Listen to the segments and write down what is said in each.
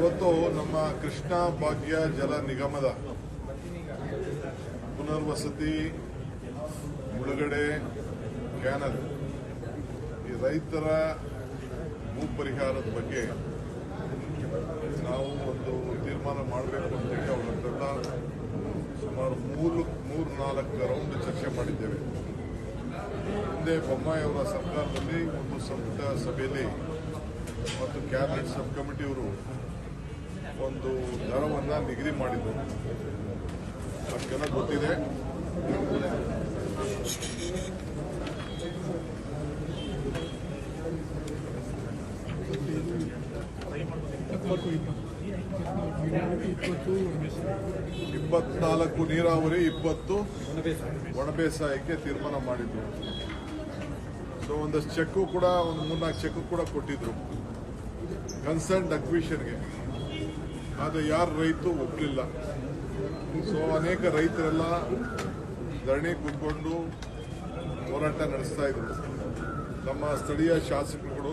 ಇವತ್ತು ನಮ್ಮ ಕೃಷ್ಣ ಭಾಗ್ಯ ಜಲ ನಿಗಮದ ಪುನರ್ವಸತಿ ಮುಳುಗಡೆ ಕ್ಯಾನಲ್ ಈ ರೈತರ ಭೂ ಪರಿಹಾರದ ಬಗ್ಗೆ ನಾವು ಒಂದು ತೀರ್ಮಾನ ಮಾಡಬೇಕು ಅಂತೇಳಿ ತಂಡ ಸುಮಾರು ಮೂರು ಮೂರು, ನಾಲ್ಕು ರೌಂಡ್ ಚರ್ಚೆ ಮಾಡಿದ್ದೇವೆ. ಹಿಂದೆ ಬೊಮ್ಮಾಯಿ ಅವರ ಸರ್ಕಾರದಲ್ಲಿ ಒಂದು ಸಂಪುಟ ಸಭೆಯಲ್ಲಿ ಮತ್ತು ಕ್ಯಾಬಿನೆಟ್ ಸಬ್ ಕಮಿಟಿಯವರು ಒಂದು ದರವನ್ನು ನಿಗದಿ ಮಾಡಿದ್ರು. ಅಷ್ಟೆಲ್ಲ ಗೊತ್ತಿದೆ. ಇಪ್ಪತ್ನಾಲ್ಕು ನೀರಾವರಿ, ಇಪ್ಪತ್ತು ಒಣ ಬೇಸಾಯಕ್ಕೆ ತೀರ್ಮಾನ ಮಾಡಿದ್ರು. ಸೊ ಒಂದಷ್ಟು ಚೆಕ್ಕು ಕೂಡ, ಒಂದು ಮೂರ್ನಾಲ್ಕು ಚೆಕ್ಕು ಕೂಡ ಕೊಟ್ಟಿದ್ರು. ಕನ್ಸರ್ನ್ ಅಕ್ವಿಷನ್ಗೆ ಆದರೆ ಯಾರು ರೈತರು ಒಪ್ಪಲಿಲ್ಲ ಸೊ ಅನೇಕ ರೈತರೆಲ್ಲ ಧರಣಿ ಕೂತ್ಕೊಂಡು ಹೋರಾಟ ನಡೆಸ್ತಾ ಇದ್ರು. ನಮ್ಮ ಸ್ಥಳೀಯ ಶಾಸಕರುಗಳು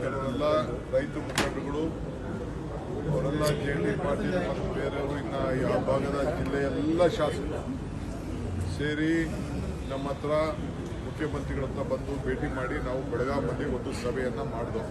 ಕೆಲವರೆಲ್ಲ ರೈತ ಮುಖಂಡರುಗಳು, ಅವರೆಲ್ಲ ಜೆ ಡಿ ಪಾಟೀಲ್ ಮತ್ತು ಬೇರೆಯವರು ಇನ್ನು ಯಾವ ಭಾಗದ ಜಿಲ್ಲೆಯ ಎಲ್ಲ ಶಾಸಕರು ಸೇರಿ ನಮ್ಮ ಹತ್ರ ಮುಖ್ಯಮಂತ್ರಿಗಳ ಹತ್ರ ಬಂದು ಭೇಟಿ ಮಾಡಿ ನಾವು ಬೆಳಗಾವಿ ಒಂದು ಸಭೆಯನ್ನು ಮಾಡಿದೆವು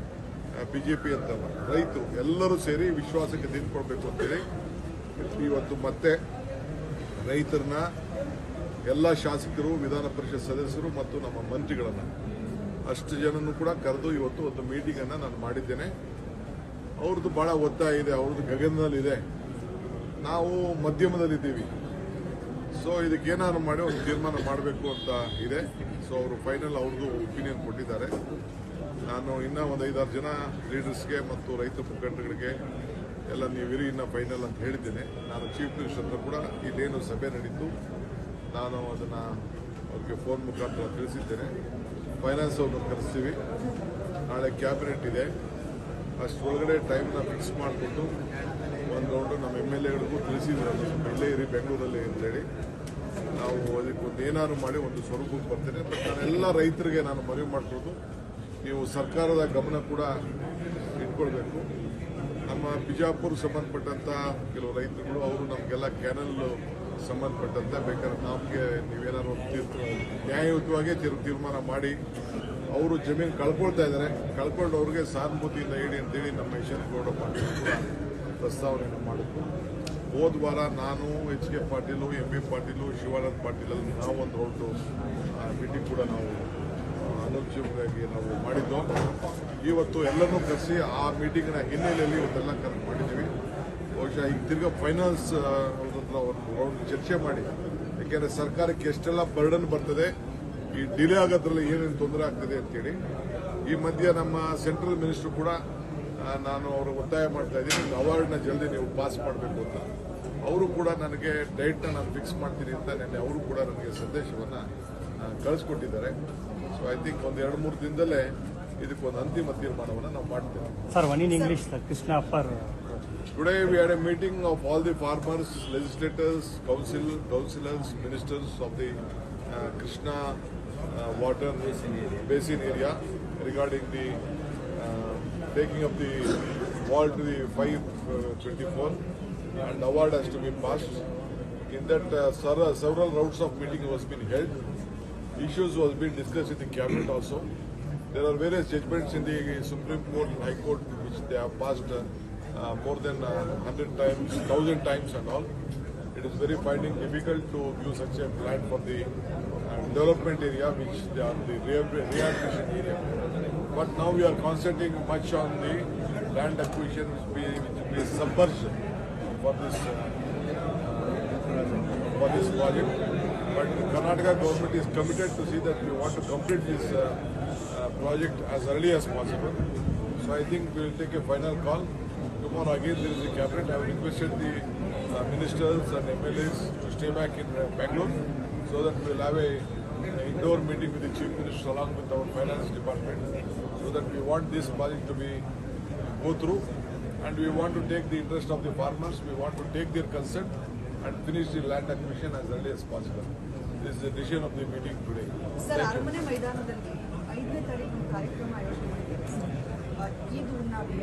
ಬಿಜೆಪಿ ಅಂತಲ್ಲ ರೈತರು ಎಲ್ಲರೂ ಸೇರಿ ವಿಶ್ವಾಸಕ್ಕೆ ನಿಂತ್ಕೊಳ್ಬೇಕು ಅಂತೇಳಿ ಇವತ್ತು ಮತ್ತೆ ರೈತರನ್ನ ಎಲ್ಲ ಶಾಸಕರು, ವಿಧಾನ ಪರಿಷತ್ ಸದಸ್ಯರು ಮತ್ತು ನಮ್ಮ ಮಂತ್ರಿಗಳನ್ನು ಅಷ್ಟು ಜನನೂ ಕೂಡ ಕರೆದು ಇವತ್ತು ಒಂದು ಮೀಟಿಂಗನ್ನು ನಾನು ಮಾಡಿದ್ದೇನೆ. ಅವ್ರದ್ದು ಭಾಳ ಒತ್ತಾಯ ಇದೆ, ಅವ್ರದ್ದು ಗಗನದಲ್ಲಿದೆ ನಾವು ಮಧ್ಯಮದಲ್ಲಿದ್ದೀವಿ ಸೊ ಇದಕ್ಕೇನಾದ್ರು ಮಾಡಿ ಒಂದು ತೀರ್ಮಾನ ಮಾಡಬೇಕು ಅಂತ ಇದೆ. ಸೊ ಅವರು ಫೈನಲ್ ಅವ್ರದ್ದು ಒಪಿನಿಯನ್ ಕೊಟ್ಟಿದ್ದಾರೆ. ನಾನು ಇನ್ನೂ ಒಂದು ಐದಾರು ಜನ ಲೀಡರ್ಸ್ಗೆ ಮತ್ತು ರೈತ ಮುಖಂಡಗಳಿಗೆ ಎಲ್ಲ ನೀವು ಇನ್ನೂ ಫೈನಲ್ ಅಂತ ಹೇಳಿದ್ದೇನೆ. ನಾನು ಚೀಫ್ ಮಿನಿಸ್ಟರ್ ಹತ್ರ ಕೂಡ ಇಲ್ಲೇನು ಸಭೆ ನಡೀತು. ನಾನು ಅದನ್ನು ಅವ್ರಿಗೆ ಫೋನ್ ಮುಖಾಂತರ ತಿಳಿಸಿದ್ದೇನೆ. ಫೈನಾನ್ಸ್ ಅವ್ರನ್ನ ಕರೆಸ್ತೀವಿ. ನಾಳೆ ಕ್ಯಾಬಿನೆಟ್ ಇದೆ. ಅಷ್ಟರೊಳಗಡೆ ಟೈಮ್ನ ಫಿಕ್ಸ್ ಮಾಡಿಕೊಂಡು ಒಂದು ರೌಂಡು ನಮ್ಮ ಎಂ ಎಲ್ ಎಗಳಿಗೂ ತಿಳಿಸಿದ್ರು. ಇಲ್ಲೇ ಇರಿ, ಬೆಂಗಳೂರಲ್ಲಿ ಅಂತೇಳಿ ನಾವು ಅದಕ್ಕೆ ಒಂದು ಏನಾದ್ರು ಮಾಡಿ ಒಂದು ಸ್ವರೂಪಕ್ಕೆ ಬರ್ತೇನೆ. ಬಟ್ ನಾನೆಲ್ಲ ರೈತರಿಗೆ ನಾನು ಮನವಿ ಮಾಡ್ಕೊಳ್ಳೋದು ನೀವು ಸರ್ಕಾರದ ಗಮನ ಕೂಡ ಇಟ್ಕೊಳ್ಬೇಕು. ನಮ್ಮ ಬಿಜಾಪುರ ಸಂಬಂಧಪಟ್ಟಂತ ಕೆಲವು ರೈತರುಗಳು, ಅವರು ನಮಗೆಲ್ಲ ಕ್ಯಾನಲ್ ಸಂಬಂಧಪಟ್ಟಂತೆ ಬೇಕಾದ್ರೆ ನಮಗೆ ನೀವೇನಾದ್ರು ತೀರ್ಪು ನ್ಯಾಯಯುತವಾಗಿ ತೀರ್- ತೀರ್ಮಾನ ಮಾಡಿ, ಅವರು ಜಮೀನು ಕಳ್ಕೊಳ್ತಾ ಇದ್ದಾರೆ. ಕಳ್ಕೊಂಡು ಅವ್ರಿಗೆ ಸಹಾನುಭೂತಿಯಿಂದ ಹೇಳಿ ಅಂತೇಳಿ ನಮ್ಮ ಯಶವಂತ ಗೌಡ ಪಾಟೀಲ್ ಕೂಡ ಪ್ರಸ್ತಾವನೆಯನ್ನು ಮಾಡಿದ್ರು ಹೋದ ವಾರ ನಾನು H K Patil, M B Patil, Shivanand Patil ನಾವು ಒಂದು ರೌಂಡು ಮೀಟಿಂಗ್ ಕೂಡ ನಾವು ಅನೌಪಚಾರಿಕವಾಗಿ ನಾವು ಮಾಡಿದ್ದು. ಇವತ್ತು ಎಲ್ಲನೂ ಕರೆಸಿ ಆ ಮೀಟಿಂಗ್ನ ಹಿನ್ನೆಲೆಯಲ್ಲಿ ಇವತ್ತೆಲ್ಲ ಕರೆಕ್ಟ್ ಮಾಡಿದ್ದೀವಿ. ಬಹುಶಃ ಈಗ ತಿರ್ಗಾ ಫೈನಾನ್ಸ್ ಅವ್ರ ಹತ್ರ ಒಂದು ಚರ್ಚೆ ಮಾಡಿ. ಯಾಕೆಂದರೆ ಸರ್ಕಾರಕ್ಕೆ ಎಷ್ಟೆಲ್ಲ ಬರ್ಡನ್ ಬರ್ತದೆ, ಈ ಡಿಲೇ ಆಗೋದ್ರಲ್ಲಿ ಏನೇನು ತೊಂದರೆ ಆಗ್ತದೆ ಅಂತೇಳಿ. ಈ ಮಧ್ಯೆ ನಮ್ಮ ಸೆಂಟ್ರಲ್ ಮಿನಿಸ್ಟರ್ ಕೂಡ ನಾನು ಅವರು ಒತ್ತಾಯ ಮಾಡ್ತಾ ಇದ್ದೀನಿ. ಅವಾರ್ಡ್ನ ಜಲ್ದಿ ನೀವು ಪಾಸ್ ಮಾಡಬೇಕು ಅಂತ. ಅವರು ಕೂಡ ನನಗೆ ಡೇಟ್ನ ನಾನು ಫಿಕ್ಸ್ ಮಾಡ್ತೀನಿ ಅಂತ ನಿನ್ನೆ ಅವರು ಕೂಡ ನನಗೆ ಸಂದೇಶವನ್ನು ಕಳಿಸ್ಕೊಟ್ಟಿದ್ದಾರೆ. ಸೊ ಐ ಥಿಂಕ್ ಒಂದ್ ಎರಡು ಮೂರು ದಿನದಲ್ಲೇ ಇದಕ್ಕೆ ಒಂದು ಅಂತಿಮ ತೀರ್ಮಾನವನ್ನು ನಾವು ಮಾಡ್ತೇವೆ. Sir one English Krishna upper today we are a meeting of all the farmers legislators council councillors ministers of the Krishna water basin area regarding the taking of the wall to the five twenty four and award has to be pass in that sir several rounds of meeting was bin held Issues was being discussed in the cabinet also. There are various judgments in the Supreme Court and High Court which they have passed uh, uh, more than uh, 100 times, 1000 times and all. It is very finding difficult to give such a plan for the uh, development area, which they are the rehab- rehabilitation area. But now we are concentrating much on the land acquisition, which which be submerged for this uh, for this project. But the Karnataka government is committed to see that we want to complete this uh, uh, project as early as possible. So I think we will take a final call. Tomorrow again there is a cabinet. I have requested the uh, ministers and MLAs to stay back in uh, Bangalore so that we will have a, indoor meeting with the chief minister along with our finance department so that we want this project to be go through and we want to take the interest of the farmers, we want to take their consent and finish the land acquisition as early as possible. This is the decision of the meeting today. Sir ಅರಮನೆ ಮೈದಾನದಲ್ಲಿ ಐದನೇ ತಾರೀಕು ಒಂದು ಕಾರ್ಯಕ್ರಮ ಆಯೋಜನೆ ಮಾಡಿದ್ದಾರೆ sir ಆ, Eid ಉಣ್ಣಾವಿ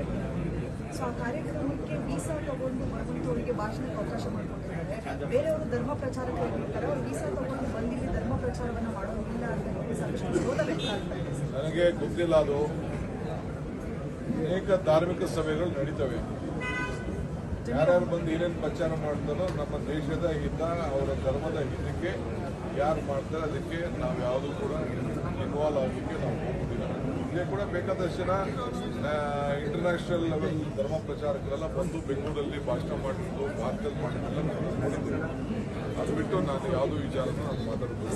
so ಆ ಕಾರ್ಯಕ್ರಮಕ್ಕೆ ವೀಸಾ ತಗೊಂಡು ಬರುವಂತವರಿಗೆ ಭಾಷಣಕ್ಕೆ ಅವಕಾಶ ಮಾಡಿಕೊಂಡಿದ್ದಾರೆ ಬೇರೆಯವರು ಧರ್ಮ ಪ್ರಚಾರಕರಾಗಿರ್ತಾರೆ ಅವರು ವೀಸಾ ತಗೊಂಡು ಬಂದಿಲ್ಲಿ ಧರ್ಮ ಪ್ರಚಾರವನ್ನು ಮಾಡೋದಿಲ್ಲ ಅಂತ ಹೇಳಿ ಸಾಕಷ್ಟು ವಿರೋಧ ವ್ಯಕ್ತ ಆಗ್ತಾ ಇದೆ ಸರ್ ನನಗೆ ಗೊತ್ತಿಲ್ಲ ಅದು ಅನೇಕ ಧಾರ್ಮಿಕ ಸಭೆಗಳು ನಡೀತವೆ ಯಾರ್ಯಾರು ಬಂದು ಏನೇನು ಪ್ರಚಾರ ಮಾಡ್ತಾರೋ ನಮ್ಮ ದೇಶದ ಹಿತ ಅವರ ಧರ್ಮದ ಹಿತಕ್ಕೆ ಯಾರು ಮಾಡ್ತಾರೆ ಅದಕ್ಕೆ ನಾವು ಯಾವುದು ಕೂಡ ಇನ್ವಾಲ್ವ್ ಆಗಲಿಕ್ಕೆ ನಾವು ಹೋಗುದಿಲ್ಲ. ಇದೇ ಕೂಡ ಬೇಕಾದಷ್ಟು ಜನ ಇಂಟರ್ನ್ಯಾಷನಲ್ ಲೆವೆಲ್ ಧರ್ಮ ಪ್ರಚಾರಕರೆಲ್ಲ ಬಂದು ಬೆಂಗಳೂರಲ್ಲಿ ಭಾಷಣ ಮಾಡಿದ್ದು ಭಾರತದಲ್ಲಿ ಮಾಡಿದ್ದೆಲ್ಲ ನಾನು ನೋಡಿದ್ದೀನಿ ಅದು ಬಿಟ್ಟು ನಾನು ಯಾವುದೋ ವಿಚಾರನ ನಾನು ಮಾತಾಡ್ಬೋದು.